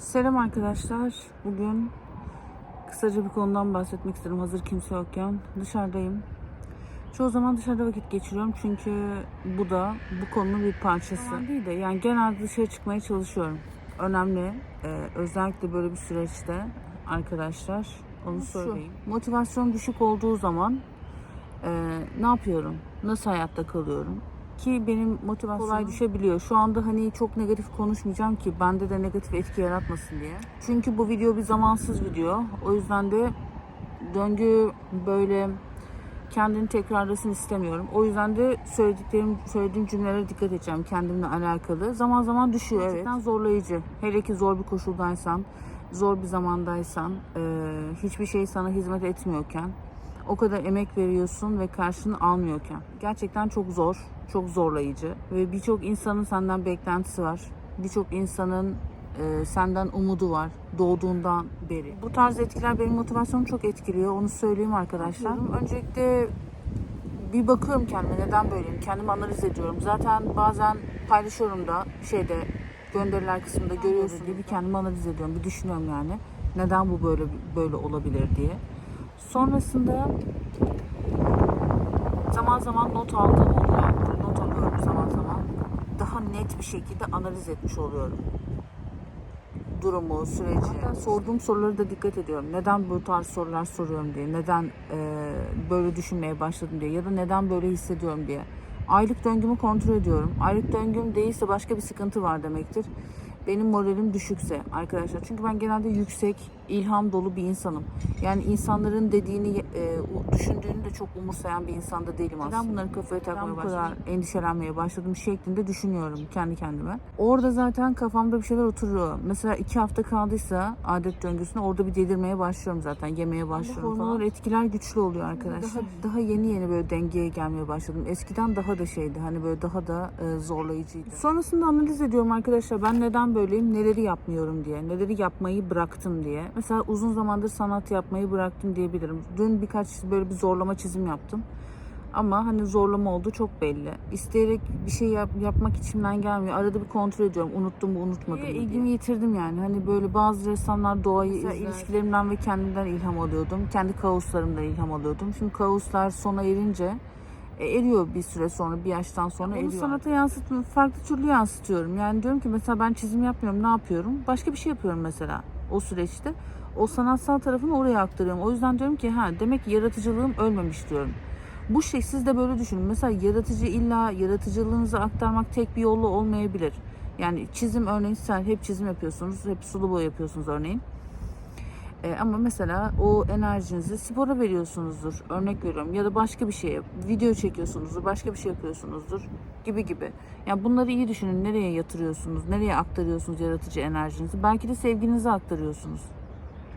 Selam arkadaşlar. Bugün kısaca bir konudan bahsetmek istedim. Hazır kimse yokken dışarıdayım. Çoğu zaman dışarıda vakit geçiriyorum çünkü bu da bu konunun bir parçası. Zaman değil de yani genelde dışarı çıkmaya çalışıyorum. Önemli. Ee, özellikle böyle bir süreçte arkadaşlar onu söyleyeyim. Motivasyon düşük olduğu zaman e, ne yapıyorum? Nasıl hayatta kalıyorum? Ki benim motivasyonum kolay düşebiliyor. Şu anda hani çok negatif konuşmayacağım ki bende de negatif etki yaratmasın diye. Çünkü bu video bir zamansız video. O yüzden de döngü böyle kendini tekrarlasın istemiyorum. O yüzden de söylediklerim, söylediğim cümlelere dikkat edeceğim kendimle alakalı. Zaman zaman düşüyor evet. Gerçekten zorlayıcı. Hele ki zor bir koşuldaysan, zor bir zamandaysan, hiçbir şey sana hizmet etmiyorken, o kadar emek veriyorsun ve karşını almıyorken. Gerçekten çok zor, çok zorlayıcı ve birçok insanın senden beklentisi var. Birçok insanın e, senden umudu var doğduğundan beri. Bu tarz etkiler benim motivasyonumu çok etkiliyor. Onu söyleyeyim arkadaşlar. Öncelikle bir bakıyorum kendime neden böyleyim. Kendimi analiz ediyorum. Zaten bazen paylaşıyorum da şeyde gönderiler kısmında görüyorsun diye bir kendimi analiz ediyorum. Bir düşünüyorum yani. Neden bu böyle böyle olabilir diye. Sonrasında zaman zaman not aldığım oluyor. Not alıyorum zaman zaman. Daha net bir şekilde analiz etmiş oluyorum. Durumu, süreci. Sorduğum soruları da dikkat ediyorum. Neden bu tarz sorular soruyorum diye. Neden e, böyle düşünmeye başladım diye. Ya da neden böyle hissediyorum diye. Aylık döngümü kontrol ediyorum. Aylık döngüm değilse başka bir sıkıntı var demektir benim moralim düşükse arkadaşlar. Çünkü ben genelde yüksek, ilham dolu bir insanım. Yani insanların dediğini, e, düşündüğünü de çok umursayan bir insan da değilim aslında. Ben bunları kafaya takmaya başladım. kadar endişelenmeye başladım şeklinde düşünüyorum kendi kendime. Orada zaten kafamda bir şeyler oturuyor. Mesela iki hafta kaldıysa adet döngüsüne orada bir delirmeye başlıyorum zaten. Yemeye başlıyorum falan. Hormonal etkiler güçlü oluyor arkadaşlar. Daha, daha yeni yeni böyle dengeye gelmeye başladım. Eskiden daha da şeydi. Hani böyle daha da e, zorlayıcıydı. Sonrasında analiz ediyorum arkadaşlar. Ben neden böyleyim? Neleri yapmıyorum diye. Neleri yapmayı bıraktım diye. Mesela uzun zamandır sanat yapmayı bıraktım diyebilirim. Dün birkaç böyle bir zorlama çizim yaptım. Ama hani zorlama olduğu çok belli. İsteyerek bir şey yap, yapmak içimden gelmiyor. Arada bir kontrol ediyorum. Unuttum mu unutmadım mı diye. İlgimi yitirdim yani. Hani böyle bazı ressamlar doğayı Mesela ilişkilerimden ve kendimden ilham alıyordum. Kendi kaoslarımdan ilham alıyordum. Şimdi kaoslar sona erince e, eriyor bir süre sonra, bir yaştan sonra eriyor. Bunu sanata yansıtmıyorum, farklı türlü yansıtıyorum. Yani diyorum ki mesela ben çizim yapmıyorum, ne yapıyorum? Başka bir şey yapıyorum mesela o süreçte. O sanatsal tarafını oraya aktarıyorum. O yüzden diyorum ki ha demek ki yaratıcılığım ölmemiş diyorum. Bu şey siz de böyle düşünün. Mesela yaratıcı illa yaratıcılığınızı aktarmak tek bir yolu olmayabilir. Yani çizim örneğin sen hep çizim yapıyorsunuz, hep sulu boya yapıyorsunuz örneğin. E, ama mesela o enerjinizi spora veriyorsunuzdur. Örnek veriyorum. Ya da başka bir şeye video çekiyorsunuzdur. Başka bir şey yapıyorsunuzdur. Gibi gibi. Yani bunları iyi düşünün. Nereye yatırıyorsunuz? Nereye aktarıyorsunuz yaratıcı enerjinizi? Belki de sevginizi aktarıyorsunuz.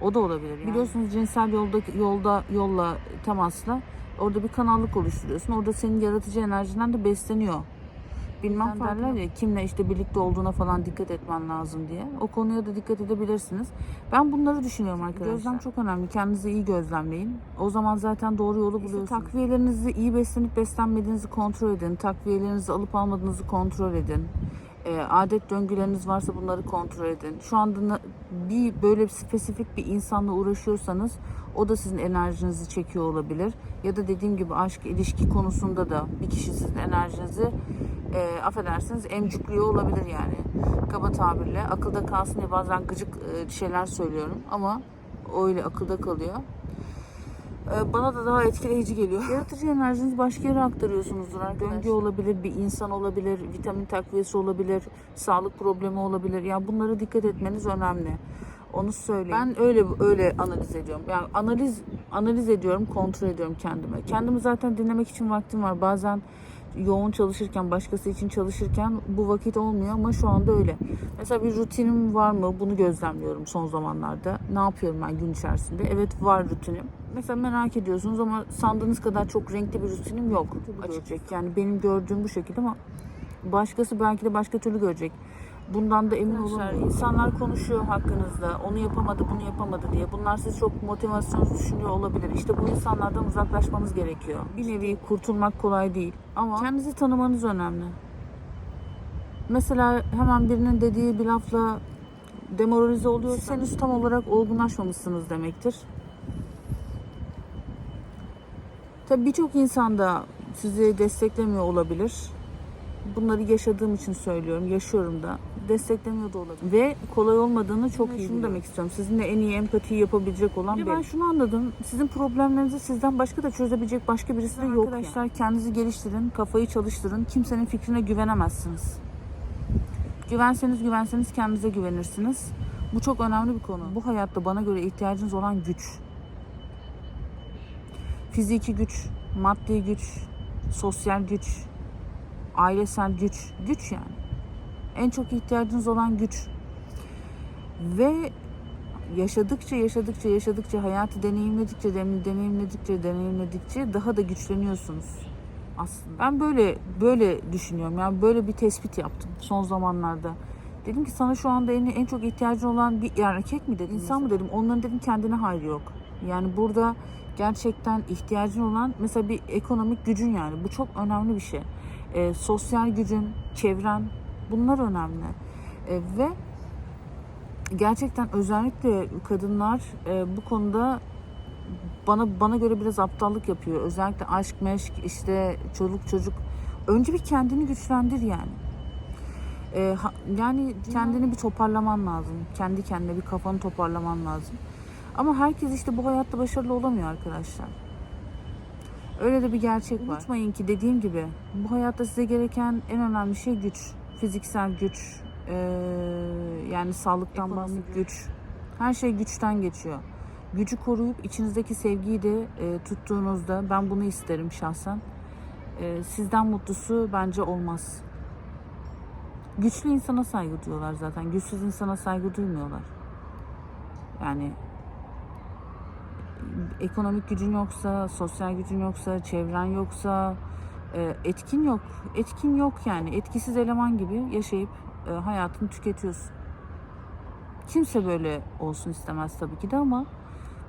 O da olabilir yani. Biliyorsunuz cinsel yolda yolda yolla temasla orada bir kanallık oluşturuyorsun. Orada senin yaratıcı enerjinden de besleniyor bilmem derler ya kimle işte birlikte olduğuna falan dikkat etmen lazım diye. O konuya da dikkat edebilirsiniz. Ben bunları düşünüyorum arkadaşlar. Gözlem çok önemli. Kendinizi iyi gözlemleyin. O zaman zaten doğru yolu buluyorsunuz. İşte takviyelerinizi iyi beslenip beslenmediğinizi kontrol edin. Takviyelerinizi alıp almadığınızı kontrol edin. E, adet döngüleriniz varsa bunları kontrol edin. Şu anda bir böyle spesifik bir insanla uğraşıyorsanız o da sizin enerjinizi çekiyor olabilir. Ya da dediğim gibi aşk ilişki konusunda da bir kişi sizin enerjinizi e, affedersiniz emcikliyor olabilir yani. Kaba tabirle. Akılda kalsın diye bazen gıcık e, şeyler söylüyorum ama öyle akılda kalıyor. E, bana da daha etkileyici geliyor. Yaratıcı enerjinizi başka yere aktarıyorsunuzdur arkadaşlar. Döngü olabilir, bir insan olabilir, vitamin takviyesi olabilir, sağlık problemi olabilir. Yani bunlara dikkat etmeniz önemli. Onu söyleyeyim. Ben öyle öyle analiz ediyorum. Yani analiz analiz ediyorum, kontrol ediyorum kendime. Kendimi zaten dinlemek için vaktim var. Bazen yoğun çalışırken, başkası için çalışırken bu vakit olmuyor ama şu anda öyle. Mesela bir rutinim var mı? Bunu gözlemliyorum son zamanlarda. Ne yapıyorum ben gün içerisinde? Evet var rutinim. Mesela merak ediyorsunuz ama sandığınız kadar çok renkli bir rutinim yok. Açıkçası yani benim gördüğüm bu şekilde ama başkası belki de başka türlü görecek. Bundan da emin olun. İnsanlar konuşuyor hakkınızda. Onu yapamadı, bunu yapamadı diye. Bunlar sizi çok motivasyonsuz düşünüyor olabilir. İşte bu insanlardan uzaklaşmanız gerekiyor. Bir nevi kurtulmak kolay değil. Ama kendinizi tanımanız önemli. Mesela hemen birinin dediği bir lafla demoralize oluyorsanız henüz tam olarak olgunlaşmamışsınız demektir. Tabii birçok insan da sizi desteklemiyor olabilir. Bunları yaşadığım için söylüyorum, yaşıyorum da. Desteklemiyor da olabilir. Ve kolay olmadığını çok iyi Şunu demek istiyorum. Sizinle en iyi empatiyi yapabilecek olan benim. Ben şunu anladım. Sizin problemlerinizi sizden başka da çözebilecek başka birisi de yok. Arkadaşlar kendinizi geliştirin, kafayı çalıştırın. Kimsenin fikrine güvenemezsiniz. Güvenseniz güvenseniz kendinize güvenirsiniz. Bu çok önemli bir konu. Bu hayatta bana göre ihtiyacınız olan güç. Fiziki güç, maddi güç, sosyal güç, ailesel güç, güç yani. En çok ihtiyacınız olan güç. Ve yaşadıkça yaşadıkça yaşadıkça hayatı deneyimledikçe deneyimledikçe deneyimledikçe daha da güçleniyorsunuz aslında. Ben böyle böyle düşünüyorum. Yani böyle bir tespit yaptım son zamanlarda. Dedim ki sana şu anda en, en çok ihtiyacın olan bir erkek mi dedim, insan mı dedim. Onların dedim kendine hayrı yok. Yani burada gerçekten ihtiyacın olan mesela bir ekonomik gücün yani. Bu çok önemli bir şey. Ee, sosyal gücün, çevren bunlar önemli. Ee, ve gerçekten özellikle kadınlar e, bu konuda bana bana göre biraz aptallık yapıyor. Özellikle aşk meşk işte çoluk çocuk. Önce bir kendini güçlendir yani. Ee, ha- yani kendini bir toparlaman lazım. Kendi kendine bir kafanı toparlaman lazım. Ama herkes işte bu hayatta başarılı olamıyor arkadaşlar. Öyle de bir gerçek var. Unutmayın ki dediğim gibi bu hayatta size gereken en önemli şey güç. Fiziksel güç, ee, yani sağlıktan bahsediyorum. güç. Her şey güçten geçiyor. Gücü koruyup içinizdeki sevgiyi de e, tuttuğunuzda ben bunu isterim şahsen. E, sizden mutlusu bence olmaz. Güçlü insana saygı duyuyorlar zaten. Güçsüz insana saygı duymuyorlar. Yani ekonomik gücün yoksa, sosyal gücün yoksa, çevren yoksa, e, etkin yok. Etkin yok yani. Etkisiz eleman gibi yaşayıp e, hayatını tüketiyorsun. Kimse böyle olsun istemez tabii ki de ama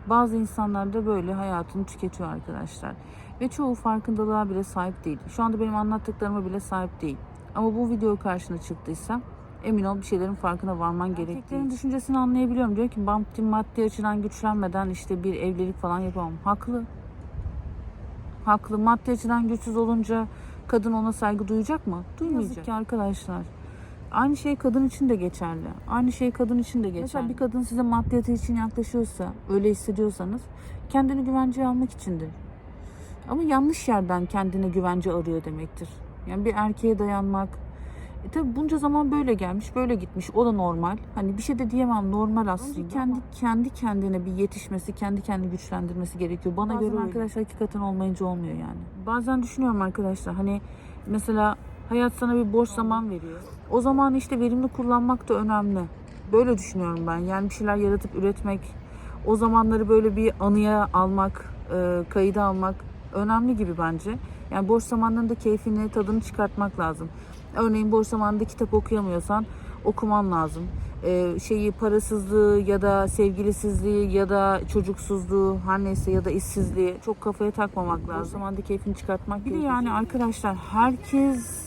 bazı insanlar da böyle hayatını tüketiyor arkadaşlar. Ve çoğu farkındalığa bile sahip değil. Şu anda benim anlattıklarıma bile sahip değil. Ama bu video karşına çıktıysa emin ol bir şeylerin farkına varman gerektiği. Erkeklerin düşüncesini anlayabiliyorum. Diyor ki maddi, maddi açıdan güçlenmeden işte bir evlilik falan yapamam. Haklı. Haklı. Maddi açıdan güçsüz olunca kadın ona saygı duyacak mı? Duymayacak. Yazık ki arkadaşlar. Aynı şey kadın için de geçerli. Aynı şey kadın için de geçerli. Mesela bir kadın size maddiyatı için yaklaşıyorsa, öyle hissediyorsanız kendini güvenceye almak içindir. Ama yanlış yerden kendine güvence arıyor demektir. Yani bir erkeğe dayanmak. E tabi bunca zaman böyle gelmiş, böyle gitmiş. O da normal. Hani bir şey de diyemem normal aslında. Önce kendi kendi kendine bir yetişmesi, kendi kendini güçlendirmesi gerekiyor. Bana Bazen göre öyle. arkadaşlar hakikaten olmayınca olmuyor yani. Bazen düşünüyorum arkadaşlar hani mesela hayat sana bir boş zaman veriyor. O zaman işte verimli kullanmak da önemli. Böyle düşünüyorum ben. Yani bir şeyler yaratıp üretmek, o zamanları böyle bir anıya almak, e, kayıda almak önemli gibi bence. Yani boş zamanlarında keyfini, tadını çıkartmak lazım. Örneğin boş zamanında kitap okuyamıyorsan okuman lazım. E, şeyi parasızlığı ya da sevgilisizliği ya da çocuksuzluğu her neyse ya da işsizliği çok kafaya takmamak lazım. Boş zamanda keyfini çıkartmak Bir de yani arkadaşlar herkes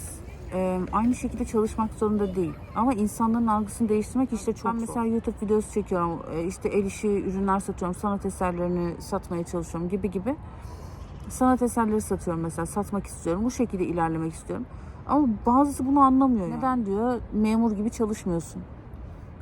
e, aynı şekilde çalışmak zorunda değil. Ama insanların algısını değiştirmek işte çok Ben mesela YouTube videosu çekiyorum. E, işte el işi ürünler satıyorum. Sanat eserlerini satmaya çalışıyorum gibi gibi. Sanat eserleri satıyorum mesela. Satmak istiyorum. Bu şekilde ilerlemek istiyorum. Ama bazısı bunu anlamıyor. Neden diyor? Memur gibi çalışmıyorsun.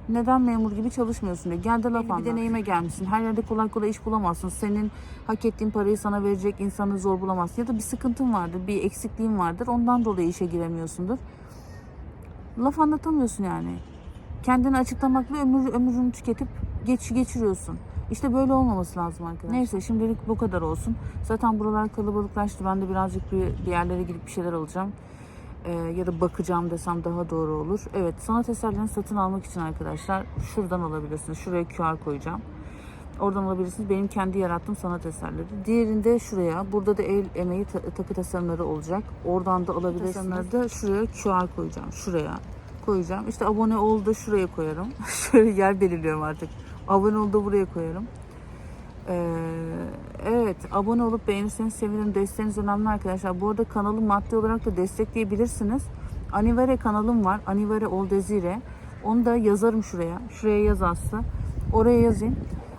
Neden memur gibi çalışmıyorsun diyor. Gel de laf Bir deneyime gelmişsin. Her yerde kolay kolay iş bulamazsın. Senin hak ettiğin parayı sana verecek insanı zor bulamazsın. Ya da bir sıkıntın vardır, bir eksikliğin vardır. Ondan dolayı işe giremiyorsundur. Laf anlatamıyorsun yani. Kendini açıklamakla ömür, ömrünü tüketip geç, geçiriyorsun. İşte böyle olmaması lazım arkadaşlar. Neyse şimdilik bu kadar olsun. Zaten buralar kalabalıklaştı. Ben de birazcık bir, bir yerlere gidip bir şeyler alacağım. Ee, ya da bakacağım desem daha doğru olur. Evet sanat eserlerini satın almak için arkadaşlar şuradan alabilirsiniz. Şuraya QR koyacağım. Oradan alabilirsiniz. Benim kendi yarattığım sanat eserleri. Diğerinde şuraya. Burada da el emeği ta- takı tasarımları olacak. Oradan da alabilirsiniz. Da şuraya QR koyacağım. Şuraya koyacağım. İşte abone ol da şuraya koyarım. Şöyle yer belirliyorum artık. Abone ol da buraya koyarım. Ee, evet abone olup beğenirseniz sevinirim. Desteğiniz önemli arkadaşlar. Bu arada kanalı maddi olarak da destekleyebilirsiniz. Anivere kanalım var. Anivere Oldezire. Onu da yazarım şuraya. Şuraya yaz Aslı. Oraya yazayım.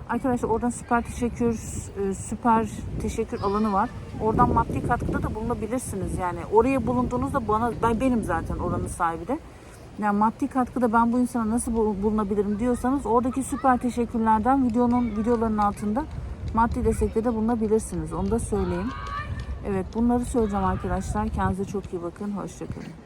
Arkadaşlar oradan süper teşekkür e, süper teşekkür alanı var. Oradan maddi katkıda da bulunabilirsiniz. Yani oraya bulunduğunuzda bana ben benim zaten oranın sahibi de. Yani maddi katkıda ben bu insana nasıl bul- bulunabilirim diyorsanız oradaki süper teşekkürlerden videonun videoların altında maddi destekte de bulunabilirsiniz. Onu da söyleyeyim. Evet bunları söyleyeceğim arkadaşlar. Kendinize çok iyi bakın. Hoşçakalın.